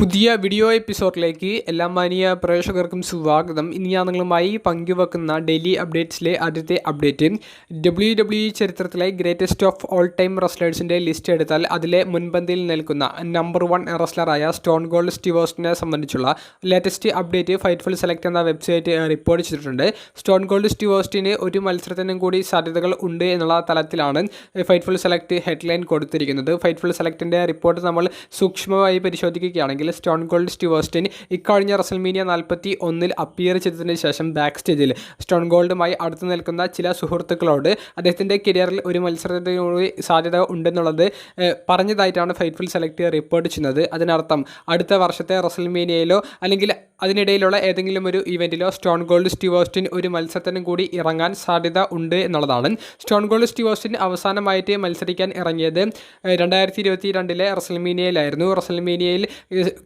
പുതിയ വീഡിയോ എപ്പിസോഡിലേക്ക് എല്ലാ മാനിയ പ്രേക്ഷകർക്കും സ്വാഗതം. ഇനി ഞാൻ നിങ്ങളുമായി പങ്കുവെക്കുന്ന ഡെയിലി അപ്ഡേറ്റ്സിലെ ആദ്യത്തെ അപ്ഡേറ്റ് ഡബ്ല്യു ഡബ്ല്യു ചരിത്രത്തിലെ ഗ്രേറ്റസ്റ്റ് ഓഫ് ഓൾ ടൈം റെസ്ലേഴ്സിന്റെ ലിസ്റ്റ് എടുത്താൽ അതിലെ മുൻപന്തിയിൽ നിൽക്കുന്ന നമ്പർ വൺ റെസ്ലറായ സ്റ്റോൺ ഗോൾഡ് സ്റ്റീവോസ്റ്റിനെ സംബന്ധിച്ചുള്ള ലേറ്റസ്റ്റ് അപ്ഡേറ്റ് ഫൈറ്റ്ഫുൾ സെലക്ട് എന്ന വെബ്സൈറ്റ് റിപ്പോർട്ട് ചെയ്തിട്ടുണ്ട്. സ്റ്റോൺ ഗോൾഡ് സ്റ്റീവോസ്റ്റിന് ഒരു മത്സരത്തിനും കൂടി സാധ്യതകൾ ഉണ്ട് എന്നുള്ള തലത്തിലാണ് ഫൈറ്റ്ഫുൾ സെലക്ട് ഹെഡ്ലൈൻ കൊടുത്തിരിക്കുന്നത്. ഫൈറ്റ്ഫുൾ സെലക്ടിന്റെ റിപ്പോർട്ട് നമ്മൾ സൂക്ഷ്മമായി പരിശോധിക്കുകയാണെങ്കിൽ സ്റ്റോൺ ഗോൾഡ് സ്റ്റിവേഴ്സ്റ്റിൻ ഇക്കഴിഞ്ഞ റസൽമീനിയ നാൽപ്പത്തി ഒന്നിൽ അപ്പിയർ ചെയ്തതിന് ശേഷം ബാക്ക് സ്റ്റേജിൽ സ്റ്റോൺ ഗോൾഡുമായി അടുത്ത് നിൽക്കുന്ന ചില സുഹൃത്തുക്കളോട് അദ്ദേഹത്തിന്റെ കരിയറിൽ ഒരു മത്സരത്തിനുള്ള സാധ്യത ഉണ്ടെന്നുള്ളത് പറഞ്ഞതായിട്ടാണ് ഫൈറ്റ്ഫുൾ സെലക്ട് റിപ്പോർട്ട് ചെയ്യുന്നത്. അതിനർത്ഥം അടുത്ത വർഷത്തെ റസൽമീനിയയിലോ അല്ലെങ്കിൽ അതിനിടയിലുള്ള ഏതെങ്കിലും ഒരു ഇവന്റിലോ സ്റ്റോൺ ഗോൾഡ് സ്റ്റീവോസ്റ്റിൻ ഒരു മത്സരത്തിനും കൂടി ഇറങ്ങാൻ സാധ്യത ഉണ്ട് എന്നുള്ളതാണ്. സ്റ്റോൺ ഗോൾഡ് സ്റ്റീവോസ്റ്റിൻ അവസാനമായിട്ട് മത്സരിക്കാൻ ഇറങ്ങിയത് രണ്ടായിരത്തി ഇരുപത്തി രണ്ടിലെ റസൽമീനിയയിലായിരുന്നു. റസൽമീനിയയിൽ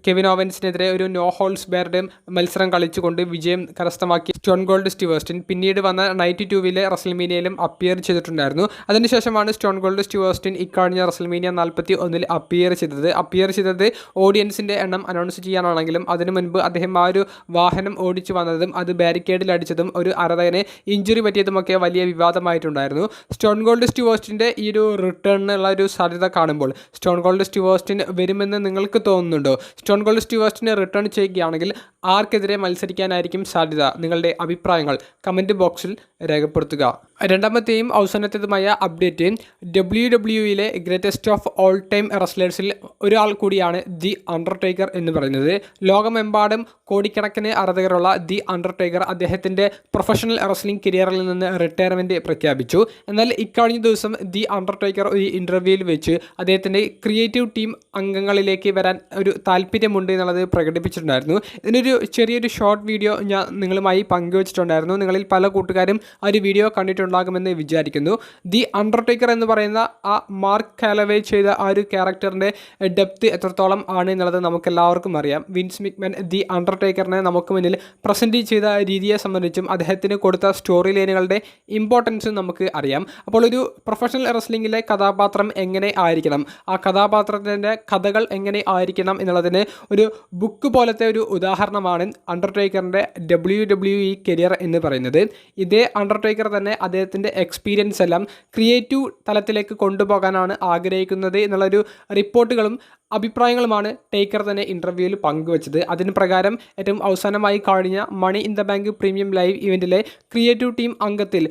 കെവിൻ ഓവൻസിനെതിരെ ഒരു നോ ഹോൾസ് ബേർഡ് മത്സരം കളിച്ചുകൊണ്ട് വിജയം കരസ്ഥമാക്കി സ്റ്റോൺ ഗോൾഡ് സ്റ്റിവേഴ്സ്റ്റിൻ പിന്നീട് വന്ന നൈറ്റ് ടൂവിലെ റസൽമീനിയയിലും അപ്പിയർ ചെയ്തിട്ടുണ്ടായിരുന്നു. അതിനുശേഷമാണ് സ്റ്റോൺ ഗോൾഡ് സ്റ്റിവേഴ്സ്റ്റിൻ ഇക്കഴിഞ്ഞ റസൽമീനിയ നാൽപ്പത്തി ഒന്നിൽ അപ്പിയർ ചെയ്തത്. അപ്പിയർ ചെയ്തത് ഓഡിയൻസിന്റെ എണ്ണം അനൗൺസ് ചെയ്യാനാണെങ്കിലും അതിനു മുൻപ് അദ്ദേഹം ആ ഒരു വാഹനം ഓടിച്ചു വന്നതും അത് ബാരിക്കേഡിൽ അടിച്ചതും ഒരു അരതകനെ ഇഞ്ചുറി പറ്റിയതുമൊക്കെ വലിയ വിവാദമായിട്ടുണ്ടായിരുന്നു. സ്റ്റോൺ ഗോൾഡ് സ്റ്റുവേസ്റ്റിന്റെ ഈ ഒരു റിട്ടേണിനുള്ള ഒരു സാധ്യത കാണുമ്പോൾ സ്റ്റോൺ ഗോൾഡ് സ്റ്റുവേസ്റ്റിൻ വരുമെന്ന് നിങ്ങൾക്ക് തോന്നുന്നുണ്ടോ? സ്റ്റോൺ ഗോൾഡ് സ്റ്റിവേഴ്സ്റ്റിനെ റിട്ടേൺ ചെയ്യുകയാണെങ്കിൽ ആർക്കെതിരെ മത്സരിക്കാനായിരിക്കും സാധ്യത. നിങ്ങളുടെ അഭിപ്രായങ്ങൾ കമന്റ് ബോക്സിൽ രേഖപ്പെടുത്തുക. രണ്ടാമത്തെയും അവസാനത്തേതുമായ അപ്ഡേറ്റ് ഡബ്ല്യു ഡബ്ല്യുയിലെ ഗ്രേറ്റസ്റ്റ് ഓഫ് ഓൾ ടൈം റെസ്ലേഴ്സിൽ ഒരാൾ കൂടിയാണ് ദി അണ്ടർടേക്കർ എന്ന് പറയുന്നത്. ലോകമെമ്പാടും കോടിക്കണക്കിന് ആരാധകരുള്ള ദി അണ്ടർടേക്കർ അദ്ദേഹത്തിന്റെ പ്രൊഫഷണൽ റെസ്ലിംഗ് കരിയറിൽ നിന്ന് റിട്ടയർമെന്റ് പ്രഖ്യാപിച്ചു. എന്നാൽ ഇക്കഴിഞ്ഞ ദിവസം ദി അണ്ടർടേക്കർ ഒരു ഇന്റർവ്യൂവിൽ വെച്ച് അദ്ദേഹത്തിന്റെ ക്രിയേറ്റീവ് ടീം അംഗങ്ങളിലേക്ക് വരാൻ ഒരു താല്പര്യമുണ്ട് എന്നുള്ളത് പ്രകടിപ്പിച്ചിട്ടുണ്ടായിരുന്നു. ഇതിനൊരു ചെറിയൊരു ഷോർട്ട് വീഡിയോ ഞാൻ നിങ്ങളുമായി പങ്കുവച്ചിട്ടുണ്ടായിരുന്നു. നിങ്ങളിൽ പല കൂട്ടുകാരും ആ ഒരു വീഡിയോ കണ്ടിട്ടുണ്ടാകുമെന്ന് വിചാരിക്കുന്നു. ദി അണ്ടർടേക്കർ എന്ന് പറയുന്ന ആ മാർക്ക് കാലവേ ചെയ്ത ആ ഒരു ക്യാരക്ടറിന്റെ ഡെപ്ത് എത്രത്തോളം ആണ് എന്നുള്ളത് നമുക്ക് എല്ലാവർക്കും അറിയാം. വിൻസ് മിക്മാൻ ദി അണ്ടർടേക്കറിനെ നമുക്ക് മുന്നിൽ പ്രസന്റ് ചെയ്ത രീതിയെ സംബന്ധിച്ചും അദ്ദേഹത്തിന് കൊടുത്ത സ്റ്റോറി ലൈനുകളുടെ ഇമ്പോർട്ടൻസും നമുക്ക് അറിയാം. അപ്പോൾ ഒരു പ്രൊഫഷണൽ റെസ്ലിംഗിലെ കഥാപാത്രം എങ്ങനെ ആയിരിക്കണം? ആ കഥാപാത്രത്തിന്റെ കഥകൾ എങ്ങനെ ആയിരിക്കണം എന്നുള്ളതിന് ഒരു ബുക്ക് പോലത്തെ ഒരു ഉദാഹരണമാണ് അണ്ടർടേക്കറിന്റെ ഡബ്ല്യു ഡബ്ല്യു ഇ കരിയർ എന്ന് പറയുന്നത്. ഇതേ അണ്ടർടേക്കർ തന്നെ അദ്ദേഹത്തിന്റെ എക്സ്പീരിയൻസ് എല്ലാം ക്രിയേറ്റീവ് തലത്തിലേക്ക് കൊണ്ടുപോകാനാണ് ആഗ്രഹിക്കുന്നത്. എന്നുള്ളൊരു റിപ്പോർട്ടുകളും അഭിപ്രായങ്ങളുമാണ് ടേക്കർ തന്നെ ഇന്റർവ്യൂവിൽ പങ്കുവച്ചത്. അതിന് പ്രകാരം ഏറ്റവും അവസാനമായി കഴിഞ്ഞ money in the bank premium live ഇവന്റിലെ creative team അംഗത്തിൽ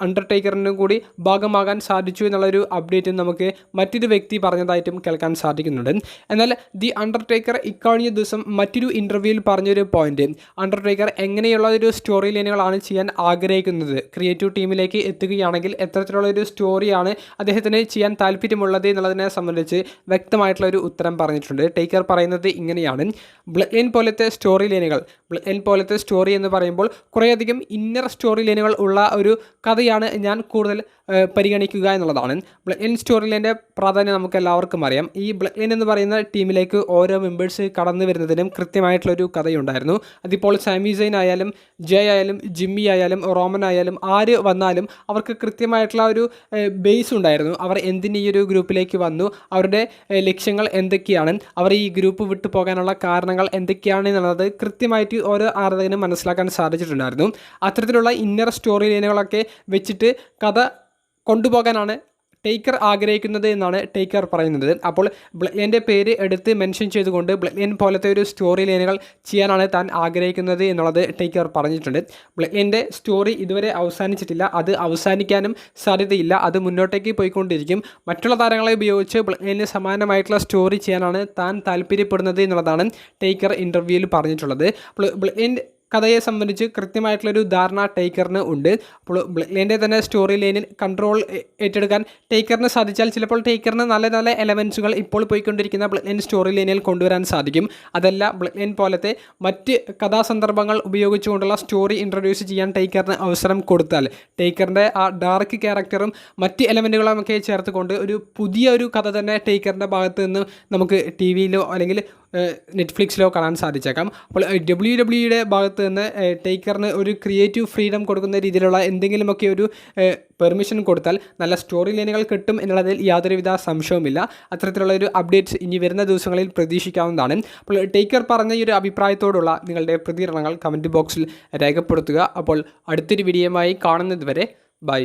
അണ്ടർടേക്കറിനും കൂടി ഭാഗമാകാൻ സാധിച്ചു എന്നുള്ളൊരു അപ്ഡേറ്റും നമുക്ക് മറ്റൊരു വ്യക്തി പറഞ്ഞതായിട്ടും കേൾക്കാൻ സാധിക്കുന്നുണ്ട്. എന്നാൽ ദി അണ്ടർടേക്കർ ഇക്കഴിഞ്ഞ ദിവസം മറ്റൊരു ഇന്റർവ്യൂവിൽ പറഞ്ഞൊരു പോയിന്റ് അണ്ടർടേക്കർ എങ്ങനെയുള്ള ഒരു സ്റ്റോറി ലൈനുകളാണ് ചെയ്യാൻ ആഗ്രഹിക്കുന്നത്? ക്രിയേറ്റീവ് ടീമിലേക്ക് എത്തുകയാണെങ്കിൽ എത്തരത്തിലുള്ള ഒരു സ്റ്റോറിയാണ് അദ്ദേഹത്തിന് ചെയ്യാൻ താല്പര്യമുള്ളത് എന്നുള്ളതിനെ സംബന്ധിച്ച് വ്യക്തമായിട്ടുള്ള ഒരു ഉത്തരം പറഞ്ഞിട്ടുണ്ട്. ടേക്കർ പറയുന്നത് ഇങ്ങനെയാണ്. ബ്ലഡ് ലൈൻ പോലത്തെ സ്റ്റോറി ലൈനുകൾ. ബ്ലഡ് ലൈൻ പോലത്തെ സ്റ്റോറി എന്ന് പറയുമ്പോൾ കുറേയധികം ഇന്നർ സ്റ്റോറി ലൈനുകൾ ഉള്ള ഒരു കഥയാണ് ഞാൻ കൂടുതൽ പരിഗണിക്കുക എന്നുള്ളതാണ്. ബ്ലഡ് ലൈൻ സ്റ്റോറി ലൈന്റെ പ്രാധാന്യം നമുക്ക് എല്ലാവർക്കും അറിയാം. ഈ ബ്ലഡ് ലൈൻ എന്ന് പറയുന്ന ടീമിലേക്ക് ഓരോ മെമ്പേഴ്സ് കടന്നു വരുന്നതിനും കൃത്യമായിട്ടുള്ളൊരു കഥയുണ്ടായിരുന്നു. അതിപ്പോൾ സാമി ആയാലും ജെ ആയാലും ജിമ്മി ആയാലും റോമൻ ആയാലും ആര് വന്നാലും അവർക്ക് കൃത്യമായിട്ടുള്ള ഒരു ബേസ് ഉണ്ടായിരുന്നു. അവർ എന്തിന് ഈ ഒരു ഗ്രൂപ്പിലേക്ക് വന്നു? അവരുടെ ലക്ഷ്യങ്ങൾ എന്തൊക്കെയാണ്? അവർ ഈ ഗ്രൂപ്പ് വിട്ടു പോകാനുള്ള കാരണങ്ങൾ എന്തൊക്കെയാണ് എന്നുള്ളത് കൃത്യമായിട്ട് ഓരോ ആരാധകനും മനസ്സിലാക്കാൻ സാധിച്ചിട്ടുണ്ടായിരുന്നു. അത്തരത്തിലുള്ള ഇന്നർ സ്റ്റോറി ലൈനുകളൊക്കെ വെച്ചിട്ട് കഥ കൊണ്ടുപോകാനാണ് ടേക്കർ ആഗ്രഹിക്കുന്നത് എന്നാണ് ടേക്കർ പറയുന്നത്. അപ്പോൾ ബ്ലഡ്ലൈന്റെ പേര് എടുത്ത് മെൻഷൻ ചെയ്തുകൊണ്ട് ബ്ലഡ്ലൈൻ പോലത്തെ ഒരു സ്റ്റോറി ലൈനുകൾ ചെയ്യാനാണ് താൻ ആഗ്രഹിക്കുന്നത് എന്നുള്ളത് ടേക്കർ പറഞ്ഞിട്ടുണ്ട്. ബ്ലഡ്ലൈന്റെ സ്റ്റോറി ഇതുവരെ അവസാനിച്ചിട്ടില്ല. അത് അവസാനിക്കാനും സാധ്യതയില്ല. അത് മുന്നോട്ടേക്ക് പോയിക്കൊണ്ടിരിക്കും. മറ്റുള്ള താരങ്ങളെ ഉപയോഗിച്ച് ബ്ലഡ് ലൈനിന് സമാനമായിട്ടുള്ള സ്റ്റോറി ചെയ്യാനാണ് താൻ താല്പര്യപ്പെടുന്നത് എന്നുള്ളതാണ് ടേക്കർ ഇന്റർവ്യൂവിൽ പറഞ്ഞിട്ടുള്ളത്. അപ്പോൾ ബ്ലഡ് ലൈൻ കഥയെ സംബന്ധിച്ച് കൃത്യമായിട്ടുള്ളൊരു ധാരണ ടേക്കറിന് ഉണ്ട്. അപ്പോൾ ബ്ലഡിന്റെ തന്നെ സ്റ്റോറി ലൈനിൽ കൺട്രോൾ ഏറ്റെടുക്കാൻ ടേക്കറിന് സാധിച്ചാൽ ചിലപ്പോൾ ടേക്കറിന് നല്ല നല്ല എലമെൻസുകൾ ഇപ്പോൾ പോയിക്കൊണ്ടിരിക്കുന്ന ബ്ലഡ് ലൈൻ സ്റ്റോറി ലൈനിൽ കൊണ്ടുവരാൻ സാധിക്കും. അതല്ല ബ്ലഡ് ലൈൻ പോലത്തെ മറ്റ് കഥാസന്ദർഭങ്ങൾ ഉപയോഗിച്ചുകൊണ്ടുള്ള സ്റ്റോറി ഇൻട്രൊഡ്യൂസ് ചെയ്യാൻ ടേക്കറിന് അവസരം കൊടുത്താൽ ടേക്കറിന്റെ ആ ഡാർക്ക് ക്യാരക്ടറും മറ്റ് എലമെന്റുകളും ഒക്കെ ചേർത്തുകൊണ്ട് ഒരു പുതിയ ഒരു കഥ തന്നെ ടേക്കറിന്റെ ഭാഗത്ത് നിന്ന് നമുക്ക് ടി വിയിലോ അല്ലെങ്കിൽ നെറ്റ്ഫ്ലിക്സിലോ കാണാൻ സാധിച്ചേക്കാം. അപ്പോൾ ഡബ്ല്യു ഡബ്ല്യുയുടെ ഭാഗത്ത് നിന്ന് ടേക്കറിന് ഒരു ക്രിയേറ്റീവ് ഫ്രീഡം കൊടുക്കുന്ന രീതിയിലുള്ള എന്തെങ്കിലുമൊക്കെ ഒരു പെർമിഷൻ കൊടുത്താൽ നല്ല സ്റ്റോറി ലൈനുകൾ കിട്ടും എന്നുള്ളതിൽ യാതൊരുവിധ സംശയവുമില്ല. അത്തരത്തിലുള്ള ഒരു അപ്ഡേറ്റ്സ് ഇനി വരുന്ന ദിവസങ്ങളിൽ പ്രതീക്ഷിക്കാവുന്നതാണ്. അപ്പോൾ ടേക്കർ പറഞ്ഞ ഈ ഒരു അഭിപ്രായത്തോടുള്ള നിങ്ങളുടെ പ്രതികരണങ്ങൾ കമന്റ് ബോക്സിൽ രേഖപ്പെടുത്തുക. അപ്പോൾ അടുത്തൊരു വീഡിയോയുമായി കാണുന്നതുവരെ ബൈ